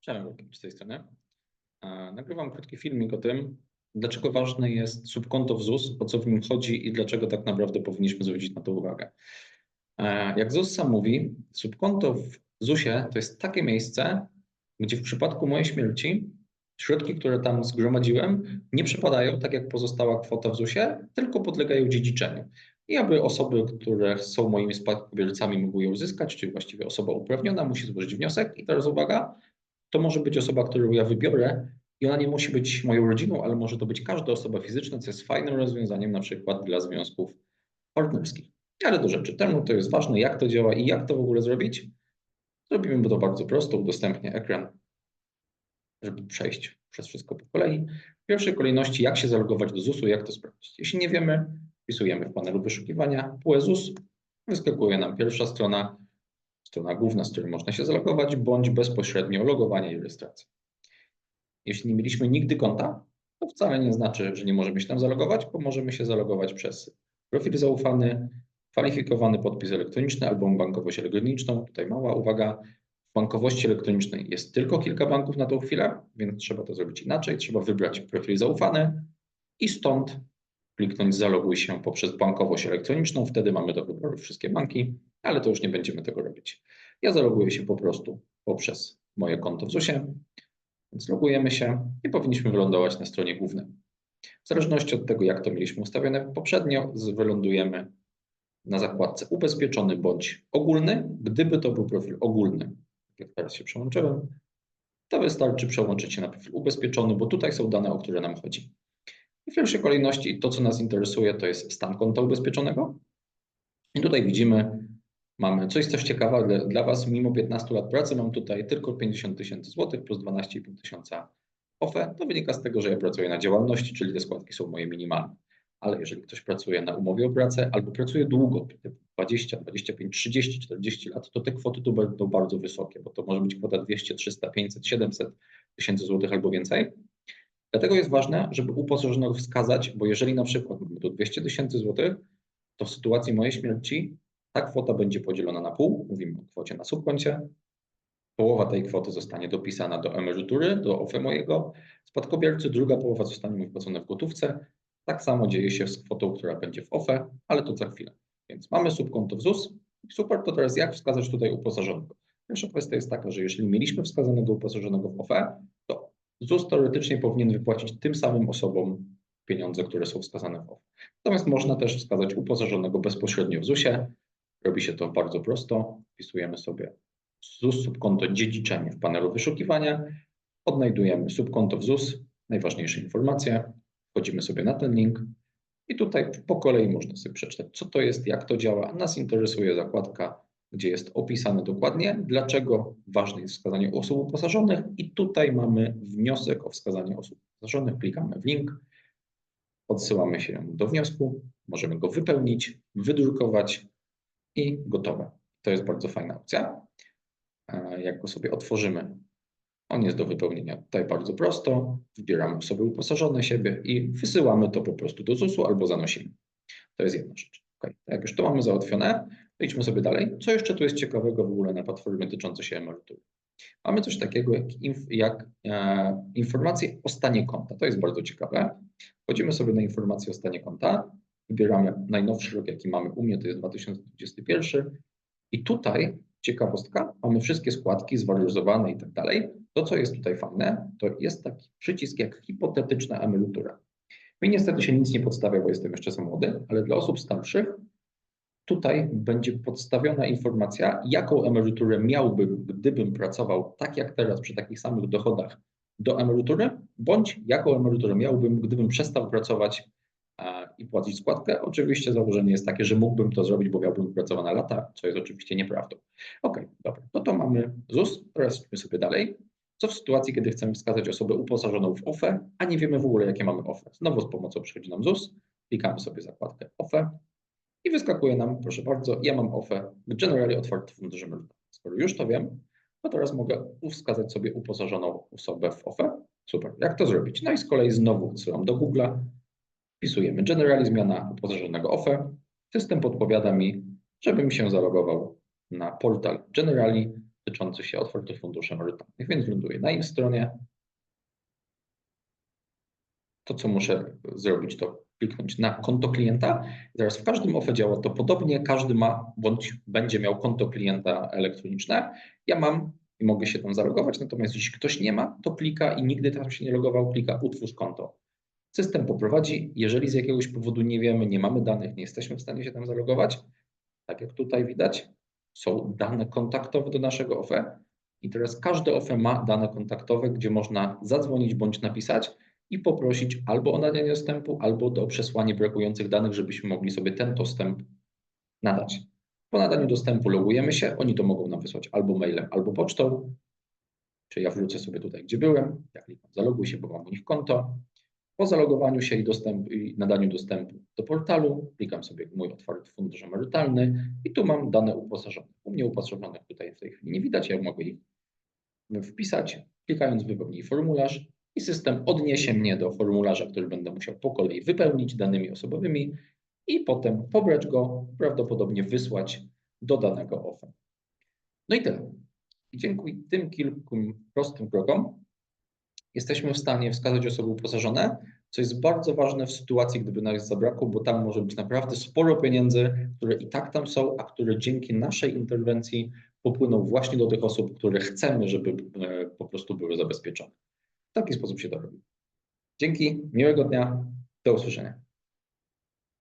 Cześć, z tej strony. Nagrywam krótki filmik o tym, dlaczego ważne jest subkonto w ZUS, o co w nim chodzi i dlaczego tak naprawdę powinniśmy zwrócić na to uwagę. Jak ZUS sam mówi, subkonto w ZUSie to jest takie miejsce, gdzie w przypadku mojej śmierci środki, które tam zgromadziłem, nie przepadają tak jak pozostała kwota w ZUSie, tylko podlegają dziedziczeniu. I aby osoby, które są moimi spadkobiercami mogły ją uzyskać, czyli właściwie osoba uprawniona musi złożyć wniosek i teraz uwaga, to może być osoba, którą ja wybiorę i ona nie musi być moją rodziną, ale może to być każda osoba fizyczna, co jest fajnym rozwiązaniem na przykład dla związków partnerskich. Ale do rzeczy. Temu to jest ważne, jak to działa i jak to w ogóle zrobić. Zrobimy to bardzo prosto, udostępnię ekran, żeby przejść przez wszystko po kolei. W pierwszej kolejności, jak się zalogować do ZUS-u, jak to sprawdzić. Jeśli nie wiemy, wpisujemy w panelu wyszukiwania PUE ZUS, wyskakuje nam pierwsza strona, strona główna, z której można się zalogować, bądź bezpośrednio logowanie i rejestracja. Jeśli nie mieliśmy nigdy konta, to wcale nie znaczy, że nie możemy się tam zalogować, bo możemy się zalogować przez profil zaufany, kwalifikowany podpis elektroniczny albo bankowość elektroniczną. Tutaj mała uwaga, w bankowości elektronicznej jest tylko kilka banków na tą chwilę, więc trzeba to zrobić inaczej. Trzeba wybrać profil zaufany i stąd kliknąć zaloguj się poprzez bankowość elektroniczną. Wtedy mamy do wyboru wszystkie banki, ale to już nie będziemy tego robić. Ja zaloguję się po prostu poprzez moje konto w ZUS-ie, więc logujemy się i powinniśmy wylądować na stronie głównej. W zależności od tego, jak to mieliśmy ustawione poprzednio, wylądujemy na zakładce ubezpieczony bądź ogólny. Gdyby to był profil ogólny, jak teraz się przełączyłem, to wystarczy przełączyć się na profil ubezpieczony, bo tutaj są dane, o które nam chodzi. W pierwszej kolejności to, co nas interesuje, to jest stan konta ubezpieczonego. I tutaj widzimy, mamy coś też ciekawe dla, dla Was. Mimo 15 lat pracy mam tutaj tylko 50 tysięcy złotych plus 12,5 tysiąca OFE. To wynika z tego, że ja pracuję na działalności, czyli te składki są moje minimalne. Ale jeżeli ktoś pracuje na umowie o pracę albo pracuje długo, 20, 25, 30, 40 lat, to te kwoty tu będą bardzo wysokie, bo to może być kwota 200, 300, 500, 700 tysięcy złotych albo więcej. Dlatego jest ważne, żeby uposażonego wskazać, bo jeżeli na przykład mamy tu 200 tysięcy złotych, to w sytuacji mojej śmierci ta kwota będzie podzielona na pół, mówimy o kwocie na subkoncie. Połowa tej kwoty zostanie dopisana do emerytury, do OFE mojego spadkobiercy, druga połowa zostanie wypłacona w gotówce. Tak samo dzieje się z kwotą, która będzie w OFE, ale to za chwilę. Więc mamy subkonto w ZUS. Super, to teraz jak wskazać tutaj uposażonego? Pierwsza kwestia jest taka, że jeżeli mieliśmy wskazanego uposażonego w OFE, ZUS teoretycznie powinien wypłacić tym samym osobom pieniądze, które są wskazane w OFE. Natomiast można też wskazać uposażonego bezpośrednio w ZUS-ie. Robi się to bardzo prosto. Wpisujemy sobie ZUS subkonto dziedziczenie w panelu wyszukiwania. Odnajdujemy subkonto w ZUS, najważniejsze informacje. Wchodzimy sobie na ten link i tutaj po kolei można sobie przeczytać, co to jest, jak to działa. Nas interesuje zakładka, gdzie jest opisane dokładnie, dlaczego ważne jest wskazanie osób uposażonych i tutaj mamy wniosek o wskazanie osób uposażonych. Klikamy w link, odsyłamy się do wniosku, możemy go wypełnić, wydrukować i gotowe. To jest bardzo fajna opcja. Jak go sobie otworzymy, on jest do wypełnienia tutaj bardzo prosto. Wybieramy osoby uposażone siebie i wysyłamy to po prostu do ZUS-u albo zanosimy. To jest jedna rzecz. Okay. Jak już to mamy załatwione, idźmy sobie dalej. Co jeszcze tu jest ciekawego w ogóle na platformie dotyczącej się emerytury? Mamy coś takiego jak, inf jak e, informacje o stanie konta. To jest bardzo ciekawe. Wchodzimy sobie na informacje o stanie konta, wybieramy najnowszy rok, jaki mamy u mnie, to jest 2021 i tutaj ciekawostka, mamy wszystkie składki zwaloryzowane i tak dalej. To, co jest tutaj fajne, to jest taki przycisk jak hipotetyczna emerytura. Mi niestety się nic nie podstawia, bo jestem jeszcze za młody, ale dla osób starszych tutaj będzie podstawiona informacja, jaką emeryturę miałbym, gdybym pracował tak jak teraz przy takich samych dochodach do emerytury, bądź jaką emeryturę miałbym, gdybym przestał pracować i płacić składkę. Oczywiście założenie jest takie, że mógłbym to zrobić, bo miałbym pracowane lata, co jest oczywiście nieprawdą. Ok, dobra, no to mamy ZUS, teraz idźmy sobie dalej. Co w sytuacji, kiedy chcemy wskazać osobę uposażoną w OFE, a nie wiemy w ogóle, jakie mamy OFE? Znowu z pomocą przychodzi nam ZUS, klikamy sobie zakładkę OFE i wyskakuje nam, proszę bardzo, ja mam OFE Generally Otwarty Fundusz Emerytalny. Skoro już to wiem, to teraz mogę wskazać sobie uposażoną osobę w OFE. Super, jak to zrobić? No i z kolei znowu odsyłam do Google'a, wpisujemy Generali zmiana uposażonego OFE. System podpowiada mi, żebym się zalogował na portal Generali, dotyczący się otwartych funduszy emerytalnych, więc ląduję na ich stronie. To, co muszę zrobić, to kliknąć na konto klienta. Teraz w każdym OFE działa to podobnie. Każdy ma bądź będzie miał konto klienta elektroniczne. Ja mam i mogę się tam zalogować, natomiast jeśli ktoś nie ma, to klika i nigdy tam się nie logował, klika utwórz konto. System poprowadzi, jeżeli z jakiegoś powodu nie wiemy, nie mamy danych, nie jesteśmy w stanie się tam zalogować, tak jak tutaj widać, są dane kontaktowe do naszego OFE i teraz każde OFE ma dane kontaktowe, gdzie można zadzwonić bądź napisać i poprosić albo o nadanie dostępu, albo o przesłanie brakujących danych, żebyśmy mogli sobie ten dostęp nadać. Po nadaniu dostępu logujemy się, oni to mogą nam wysłać albo mailem, albo pocztą, czy ja wrócę sobie tutaj, gdzie byłem, ja klikam zaloguj się, bo mam u nich konto. Po zalogowaniu się i, dostęp, i nadaniu dostępu do portalu, klikam sobie mój otwarty fundusz emerytalny i tu mam dane uposażone. U mnie uposażonych tutaj w tej chwili nie widać, ja mogę ich wpisać, klikając wypełnij formularz i system odniesie mnie do formularza, który będę musiał po kolei wypełnić danymi osobowymi i potem pobrać go, prawdopodobnie wysłać do danego OFE. No i tyle. I dzięki tym kilku prostym krokom jesteśmy w stanie wskazać osoby uposażone, co jest bardzo ważne w sytuacji, gdyby nas zabrakło, bo tam może być naprawdę sporo pieniędzy, które i tak tam są, a które dzięki naszej interwencji popłyną właśnie do tych osób, które chcemy, żeby e, po prostu były zabezpieczone. W taki sposób się to robi. Dzięki, miłego dnia, do usłyszenia.